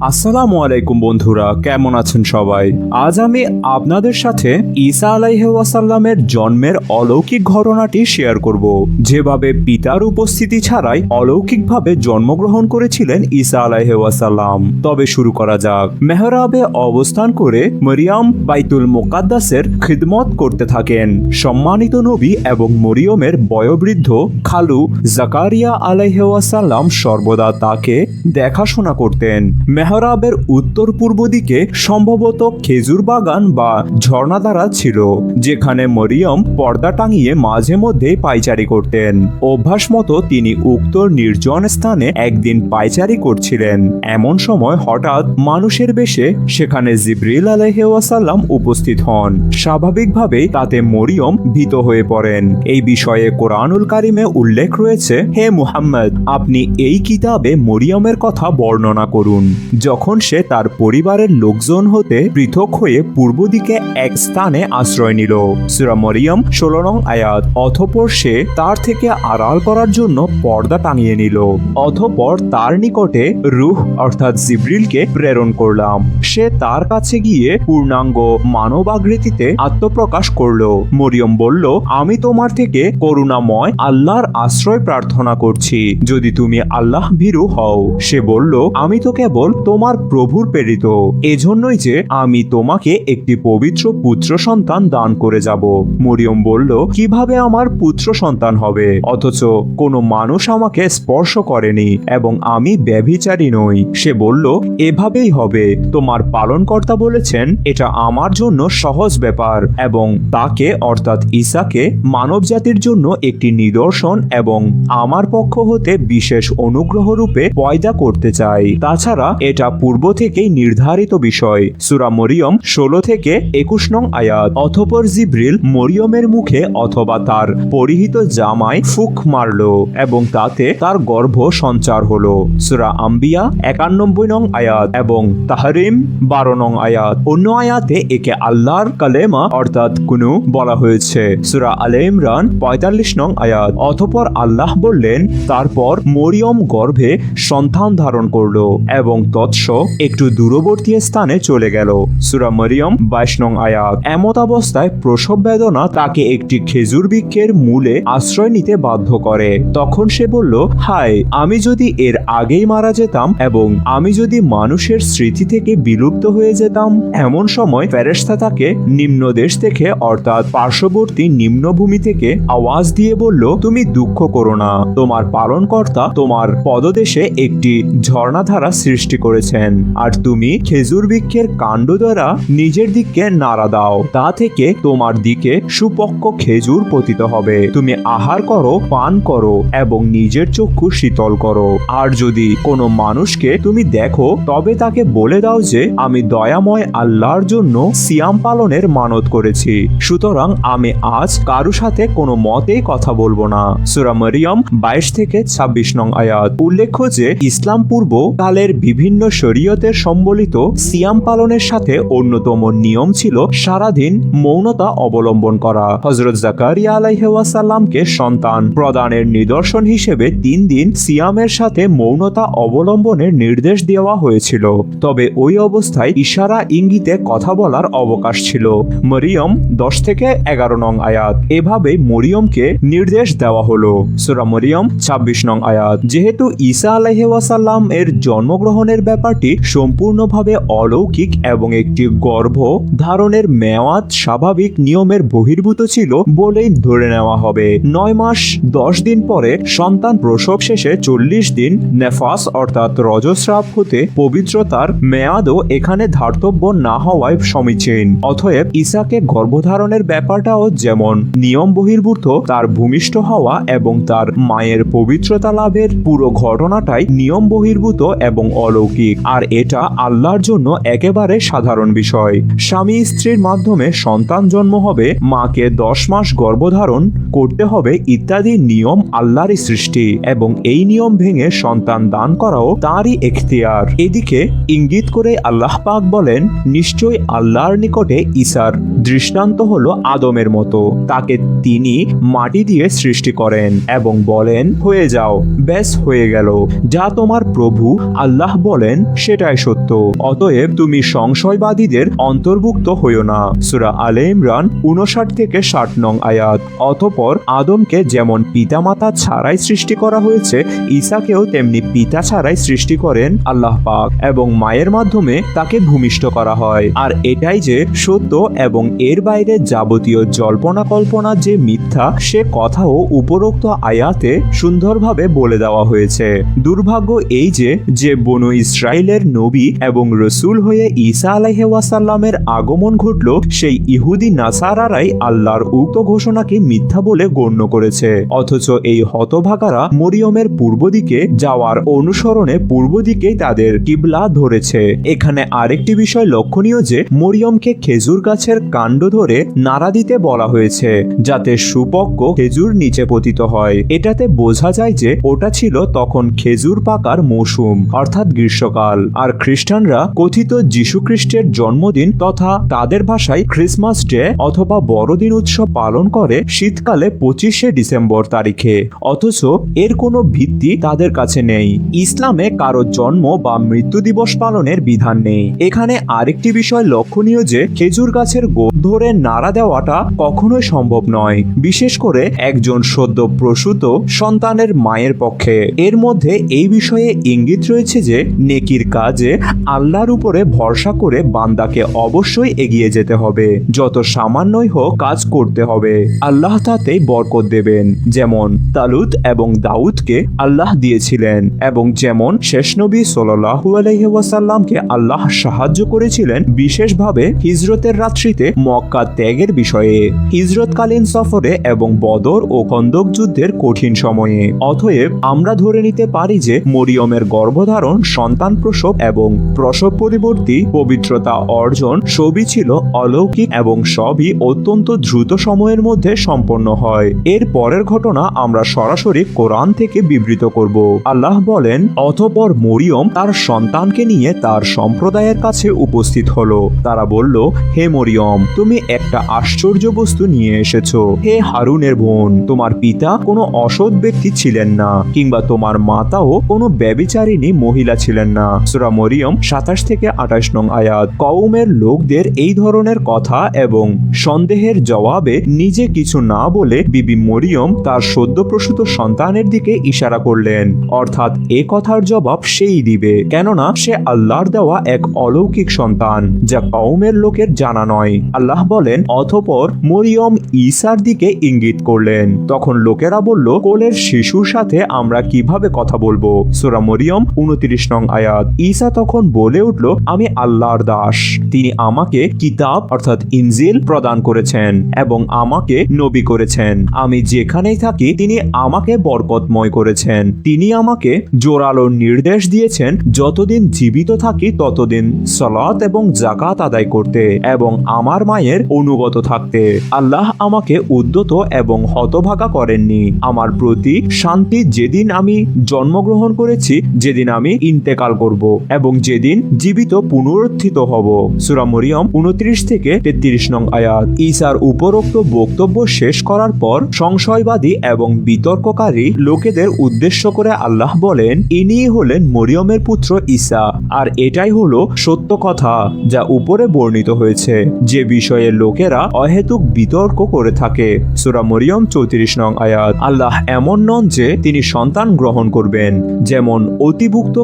আসসালামু আলাইকুম বন্ধুরা, কেমন আছেন সবাই? আজ আমি আপনাদের সাথে ঈসা আলাইহাসাল্লামের জন্মের অলৌকিক ঘটনাটি শেয়ার করব। যেভাবে পিতার উপস্থিতি ছাড়াই অলৌকিকভাবে জন্মগ্রহণ করেছিলেন ঈসা আলাইহাসাল্লাম তবে শুরু করা যাক। মেহরাবে অবস্থান করে মরিয়াম বাইতুল মোকাদ্দাসের খিদমত করতে থাকেন। সম্মানিত নবী এবং মরিয়মের বয়োবৃদ্ধ খালু জাকারিয়া আলাইহাসাল্লাম সর্বদা তাকে দেখাশোনা করতেন। মেহরাবের উত্তর পূর্ব দিকে সম্ভবত খেজুর বাগান বা ঝর্ণাধারা ছিল, যেখানে মরিয়ম পর্দা টাঙিয়ে মাঝে মধ্যে পাইচারি করতেন। অভ্যাস মতো তিনি উক্ত নির্জন স্থানে একদিন পাইচারি করছিলেন। এমন সময় হঠাৎ মানুষের বেশে সেখানে জিব্রিল আলহেওয়াসাল্লাম উপস্থিত হন। স্বাভাবিকভাবেই তাতে মরিয়ম ভীত হয়ে পড়েন। এই বিষয়ে কোরআনুল কারিমে উল্লেখ রয়েছে, হে মুহাম্মদ, আপনি এই কিতাবে মরিয়মের কথা বর্ণনা করুন। যখন সে তার পরিবারের লোকজন হতে পৃথক হয়ে পূর্ব দিকে এক স্থানে আশ্রয় নিল। সুরা মরিয়ম ষোলো নং আয়াত। অথপর সে তার থেকে আড়াল করার জন্য পর্দা টাঙিয়ে নিল। অথপর তার নিকটে রুহ অর্থাৎ জিব্রিলকে প্রেরণ করলাম। সে তার কাছে গিয়ে পূর্ণাঙ্গ মানবাকৃতিতে আত্মপ্রকাশ করল। মরিয়ম বলল, আমি তোমার থেকে করুণাময় আল্লাহর আশ্রয় প্রার্থনা করছি। যদি তুমি আল্লাহ ভীরু হও, সে বলল, আমি তো কেবল তোমার প্রভুর প্রেরিত। এজন্যই যে আমি তোমাকে একটি পবিত্র পুত্র সন্তান দান করে যাব। মরিয়ম বলল, কীভাবে আমার পুত্র সন্তান হবে? অথচ কোনো মানুষ আমাকে স্পর্শ করেনি এবং আমি ব্যভিচারী নই। সে বলল, এভাবেই হবে। তোমার পালনকর্তা বলেছেন, এটা আমার জন্য সহজ ব্যাপার এবং তাকে, অর্থাৎ ঈসাকে, মানবজাতির জন্য একটি নিদর্শন এবং আমার পক্ষ হতে বিশেষ অনুগ্রহ রূপে পয়দা করতে চাই। তাছাড়া এটা পূর্ব থেকেই নির্ধারিত বিষয়। সুরা মরিয়ম ষোলো থেকে একুশ নং আয়াত। অথপর জিব্রিল মরিয়মের মুখে অথবা তার পরিহিত জামায় ফুক মারল এবং তাতে তার গর্ভ সঞ্চার হলো। সুরা আম্বিয়া একানব্বই নং আয়াত এবং তাহরিম বারো নং আয়াত। অন্য আয়াতে একে আল্লাহর কালেমা অর্থাৎ কুনু বলা হয়েছে। সুরা আলে ইমরান পঁয়তাল্লিশ নং আয়াত। অথপর আল্লাহ বললেন, তারপর মরিয়ম গর্ভে সন্তান ধারণ করল এবং তৎস একটু দূরবর্তী স্থানে চলে গেল। সুরা মরিয়ম, বাইশ নং আয়াত। এমত অবস্থায় প্রসব বেদনা তাকে একটি খেজুর বৃক্ষের মূলে আশ্রয় নিতে বাধ্য করে। তখন সে বলল, হায়, আমি যদি এর আগেই মারা যেতাম এবং আমি যদি মানুষের স্মৃতি থেকে বিলুপ্ত হয়ে যেতাম, এমন সময় ফেরেশতা তাকে নিম্ন দেশ থেকে, অর্থাৎ পার্শ্ববর্তী নিম্নভূমি থেকে আওয়াজ দিয়ে বলল, তুমি দুঃখ করো না। তোমার পালনকর্তা তোমার পদদেশে একটি ঝর্ণাধারা সৃষ্টি করেছেন। আর তুমি খেজুর বৃক্ষের কাণ্ড দ্বারা নিজের দিককে নাড়া দাও। তা থেকে তোমার দিকে সুপক্ষ খেজুর পতিত হবে। তুমি আহার করো, পান করো এবং নিজের চক্ষু শীতল করো। আর যদি কোনো মানুষকে তুমি দেখো, তবে তাকে বলে দাও যে, আমি দয়াময় আল্লাহর জন্য সিয়াম পালনের মানত করেছি। সুতরাং আমি আজ কারও সাথে কোনো মতেই কথা বলব না। সুরা মরিয়ম বাইশ থেকে ছাব্বিশ নং আয়াত। উল্লেখ্য যে, ইসলাম পূর্ব কালের বিভিন্ন শরীয়তের সম্বলিত সিয়াম পালনের সাথে অন্যতম নিয়ম ছিল সারাদিন মৌনতা অবলম্বন করা। হজরত জাকারিয়া আলাইহাসাল্লামকে সন্তান প্রদানের নিদর্শন হিসেবে তিন দিন সিয়ামের সাথে মৌনতা অবলম্বনের নির্দেশ দেওয়া হয়েছিল। তবে ওই অবস্থায় ইশারা ইঙ্গিতে কথা বলার অবকাশ ছিল। মরিয়ম দশ থেকে এগারো নং আয়াত। এভাবে মরিয়মকে নির্দেশ দেওয়া হলো। সুরা মরিয়ম ছাব্বিশ নং আয়াত। যেহেতু ঈসা আলাইহাসাল্লাম এর জন্মগ্রহণের ব্যাপারটি সম্পূর্ণভাবে অলৌকিক এবং একটি গর্ভ ধারণের মেয়াদ স্বাভাবিক নিয়মের বহির্ভূত ছিল বলেই ধরে নেওয়া হবে। নয় মাস, দশ দিন পরে সন্তান প্রসব শেষে চল্লিশ দিন নেফাস অর্থাৎ রজস্রাব হতে পবিত্রতার মেয়াদও এখানে ধার্তব্য না হওয়ায় সমীচীন। অতএব ইসাকে গর্ভধারণের ব্যাপারটাও যেমন নিয়ম বহির্ভূত, তার ভূমিষ্ঠ হওয়া এবং তার মায়ের পবিত্রতা লাভের পুরো ঘটনাটাই নিয়ম বহির্ভূত এবং অলৌকিক। আর এটা আল্লাহর জন্য একেবারে সাধারণ বিষয়। স্বামী স্ত্রীর মাধ্যমে সন্তান জন্ম হবে, মাকে দশ মাস গর্ভধারণ করতে হবে ইত্যাদি নিয়ম আল্লাহরই সৃষ্টি। এবং এই নিয়ম ভেঙে সন্তান দান করাও তারই এখতিয়ার। এদিকে ইঙ্গিত করে আল্লাহ পাক বলেন নিশ্চয়ই আল্লাহর নিকটে ঈসার দৃষ্টান্ত হলো আদমের মতো। তাকে তিনি মাটি দিয়ে সৃষ্টি করেন এবং বলেন, হয়ে যাও, ব্যাস হয়ে গেল। যা তোমার প্রভু আল্লাহ বলেন বলেন, সেটাই সত্য। অতএব তুমি সংশয়বাদীদের অন্তর্ভুক্ত হইও না। সুরা আলে ইমরান উনষাট থেকে ষাট নং আয়াত। অতপর আদমকে যেমন পিতামাতা ছাড়াই সৃষ্টি করা হয়েছে, ঈসাকেও তেমনি পিতা ছাড়াই সৃষ্টি করেন আল্লাহ পাক এবং মায়ের মাধ্যমে তাকে ভূমিষ্ঠ করা হয়। আর এটাই যে সত্য এবং এর বাইরে যাবতীয় জল্পনা কল্পনা যে মিথ্যা, সে কথাও উপরোক্ত আয়াতে সুন্দরভাবে বলে দেওয়া হয়েছে। দুর্ভাগ্য এই যে যে বনু ইসরায়েলের নবী এবং রসুল হয়ে ঈসা আলাইহাসাল্লামের আগমন ঘটল, সেই ইহুদি নাসারারাই আল্লাহর উক্ত ঘোষণাকে মিথ্যা বলে গণ্য করেছে। অথচ এই হতভাগারা মরিয়মের পূর্ব দিকে যাওয়ার অনুসরণে পূর্ব দিকেই তাদের কিবলা ধরেছে। এখানে আরেকটি বিষয় লক্ষণীয় যে, মরিয়মকে খেজুর গাছের কাণ্ড ধরে নাড়া দিতে বলা হয়েছে, যাতে সুপক্ক খেজুর নিচে পতিত হয়। এটাতে বোঝা যায় যে, ওটা ছিল তখন খেজুর পাকার মৌসুম, অর্থাৎ গ্রীষ্মকাল। আর খ্রিস্টানরা কথিত যীশু খ্রিস্টের জন্মদিন তথা তাদের ভাষায় ক্রিসমাস ডে অথবা বড়দিন উৎসব পালন করে শীতকালে পঁচিশে ডিসেম্বর তারিখে। অথচ এর কোনো ভিত্তি তাদের কাছে নেই। ইসলামে কারও জন্ম বা মৃত্যু দিবস পালনের বিধান নেই। এখানে আরেকটি বিষয় লক্ষণীয় যে, খেজুর গাছের গোড় ধরে নাড়া দেওয়াটা কখনোই সম্ভব নয়। বিশেষ করে একজন সদ্য প্রসূত সন্তানের মায়ের পক্ষে। এর মধ্যে এই বিষয়ে ইঙ্গিত রয়েছে যে নেকির কাজে আল্লাহর উপরে ভরসা করে বান্দাকে অবশ্যই এগিয়ে যেতে হবে। যত সামান্যই হোক কাজ করতে হবে। আল্লাহ তাতেই বরকত দেবেন। যেমন তালুত এবং দাউদকে আল্লাহ দিয়েছিলেন এবং যেমন শেষ নবী সাল্লাহু আলহিহাসাল্লামকে আল্লাহ সাহায্য করেছিলেন বিশেষভাবে হিজরতের রাত্রিতে মক্কা ত্যাগের বিষয়ে। হিজরতকালীন সফরে এবং বদর ও খন্দক যুদ্ধের কঠিন সময়ে। অতএব আমরা ধরে নিতে পারি যে মরিয়মের গর্ভধারণ সন্তান প্রসব এবং প্রসব পরিবর্তী পবিত্রতা অর্জন সবই ছিল অলৌকিক এবং সবই অত্যন্ত দ্রুত সময়ের মধ্যে সম্পন্ন হয়। এর পরের ঘটনা আমরা সরাসরি কোরআন থেকে বিবৃত করব। আল্লাহ বলেন, অতপর মরিয়ম তার সন্তানকে নিয়ে তার সম্প্রদায়ের কাছে উপস্থিত হলো। তারা বলল, হে মরিয়ম, তুমি একটা আশ্চর্য বস্তু নিয়ে এসেছ। হে হারুনের বোন, তোমার পিতা কোনো অসৎ ব্যক্তি ছিলেন না, কিংবা তোমার মাতাও কোনো ব্যবিচারিণী মহিলা ছিলেন না। সুরা মরিয়ম, সাতাশ থেকে আঠাশ নং আয়াত। কওমের লোকদের এই ধরনের কথা এবং সন্দেহের জবাবে নিজে কিছু না বলে বিবি মরিয়ম তার সদ্যপ্রসূত সন্তানের দিকে ইশারা করলেন। অর্থাৎ এ কথার জবাব সেই দিবে। কেননা সে আল্লাহর দেওয়া এক অলৌকিক সন্তান, যা কওমের লোকের জানা নয়। আল্লাহ বলেন অথপর মরিয়ম ঈসার দিকে ইঙ্গিত করলেন। তখন লোকেরা বলল, কোলের শিশুর সাথে আমরা কীভাবে কথা বলব? সোরা মরিয়ম, উনত্রিশ নং আয়াত। ঈসা তখন বলে উঠল, আমি আল্লাহর দাস। তিনি আমাকে কিতাব অর্থাৎ ইনজিল প্রদান করেছেন এবং আমাকে নবী করেছেন। আমি যেখানেই থাকি, তিনি আমাকে বরকতময় করেছেন। তিনি আমাকে জোরালো নির্দেশ দিয়েছেন, যতদিন জীবিত থাকি, ততদিন সলাত এবং জাকাত আদায় করতে এবং আমার মায়ের অনুগত থাকতে। আল্লাহ আমাকে উদ্যত এবং হতভাগা করেননি। আমার প্রতি শান্তি যেদিন আমি জন্মগ্রহণ করেছি, যেদিন আমি ইন্তেকাল করব এবং যেদিন জীবিত পুনরুত্থিত হব। সুরা মরিয়ম উনত্রিশ থেকে তেত্রিশ নং আয়াত। ঈসার উপরোক্ত বক্তব্য শেষ করার পর সংশয়বাদী এবং বিতর্ককারী লোকেদের উদ্দেশ্য করে আল্লাহ বলেন ইনিই হলেন মরিয়মের পুত্র ঈসা। আর এটাই হলো সত্য কথা যা উপরে বর্ণিত হয়েছে। যে বিষয়ে লোকেরা অহেতুক বিতর্ক করে থাকে। সুরা মরিয়ম চৌত্রিশ নং আয়াত। আল্লাহ এমন নন যে তিনি সন্তান গ্রহণ করবেন। যেমন অতিভুক্ত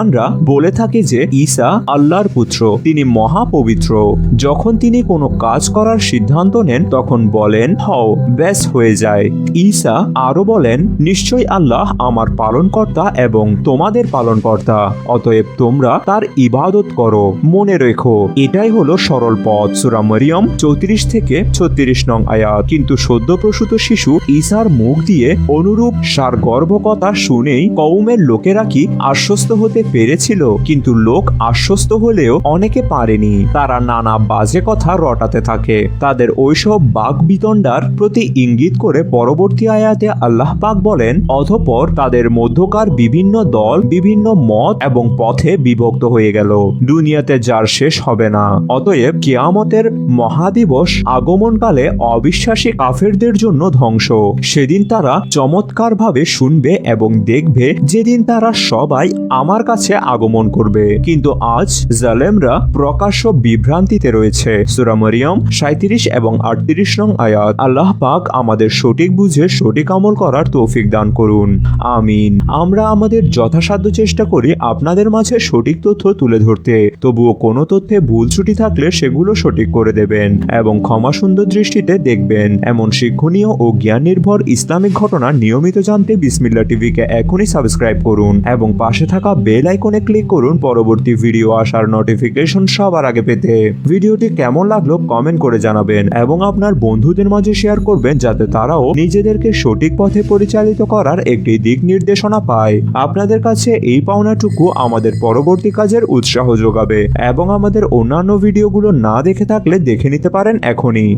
খ্রিস্টানরা বলে থাকে যে ঈসা আল্লাহর পুত্র, তিনি মহাপবিত্র। যখন তিনি কোনো কাজ করার সিদ্ধান্ত নেন, তখন বলেন, হও, ব্যাস হয়ে যায়। ঈসা আরও বলেন নিশ্চয় আল্লাহ আমার পালনকর্তা এবং তোমাদের পালনকর্তা। অতএব তোমরা তার ইবাদত করো। মনে রেখো, এটাই হলো সরল পথ। সুরা মরিয়ম চৌত্রিশ থেকে ছত্রিশ নং আয়াত। কিন্তু সদ্যপ্রসূত শিশু ঈসার মুখ দিয়ে অনুরূপ সার গর্ভকথা শুনেই কৌমের লোকেরা কি আশ্বস্ত হতে পেরেছিল কিন্তু লোক আশ্বস্ত হলেও অনেকে পারেনি। তারা নানা বাজে কথা রটাতে থাকে। তাদের ওইসব বাক বিতণ্ডার প্রতি ইঙ্গিত করে পরবর্তী আয়াতে আল্লাহ পাক বলেন অথপর তাদের মধ্যকার বিভিন্ন দল, বিভিন্ন মত এবং পথে বিভক্ত হয়ে গেল। দুনিয়াতে যার শেষ হবে না। অতএব কিয়ামতের মহাদিবস আগমনকালে অবিশ্বাসী কাফেরদের জন্য ধ্বংস। সেদিন তারা চমৎকারভাবে শুনবে এবং দেখবে, যেদিন তারা সবাই আমার কাছে আগমন করবে। কিন্তু আজ জালেমরা প্রকাশ্য বিভ্রান্তিতে রয়েছে। সুরা মরিয়ম সাঁত্রিশ এবং আটত্রিশ নং আয়াত। আল্লাহ পাক আমাদের সঠিক বুঝে সঠিক আমল করার তৌফিক দান করুন। আমিন। আমরা আমাদের যথাসাধ্য চেষ্টা করি আপনাদের মাঝে সঠিক তথ্য তুলে ধরতে। তবুও কোনো তথ্যে ভুল ত্রুটি থাকলে সেগুলো সঠিক করে দেবেন এবং ক্ষমা সুন্দর দৃষ্টিতে দেখবেন। এমন শিক্ষণীয় ও জ্ঞান নির্ভর ইসলামিক ঘটনা নিয়মিত জানতে বিসমিল্লা টিভিকে এখনই সাবস্ক্রাইব করুন এবং পাশে থাকা বেল আইকনে ক্লিক করুন, পরবর্তী ভিডিও আসার নোটিফিকেশন সবার আগে পেতে। ভিডিওটি কেমন লাগল কমেন্ট করে জানাবেন এবং আপনার বন্ধুদের মাঝে শেয়ার করবেন যাতে তারাও নিজেদেরকে সঠিক পথে পরিচালিত করার একটি দিক নির্দেশনা পায়। আপনাদের কাছে এই পাওনাটুকু আমাদের পরবর্তী কাজের উৎসাহ যোগাবে এবং আমাদের অন্যান্য ভিডিওগুলো না দেখে থাকলে দেখে নিতে পারেন এখনই।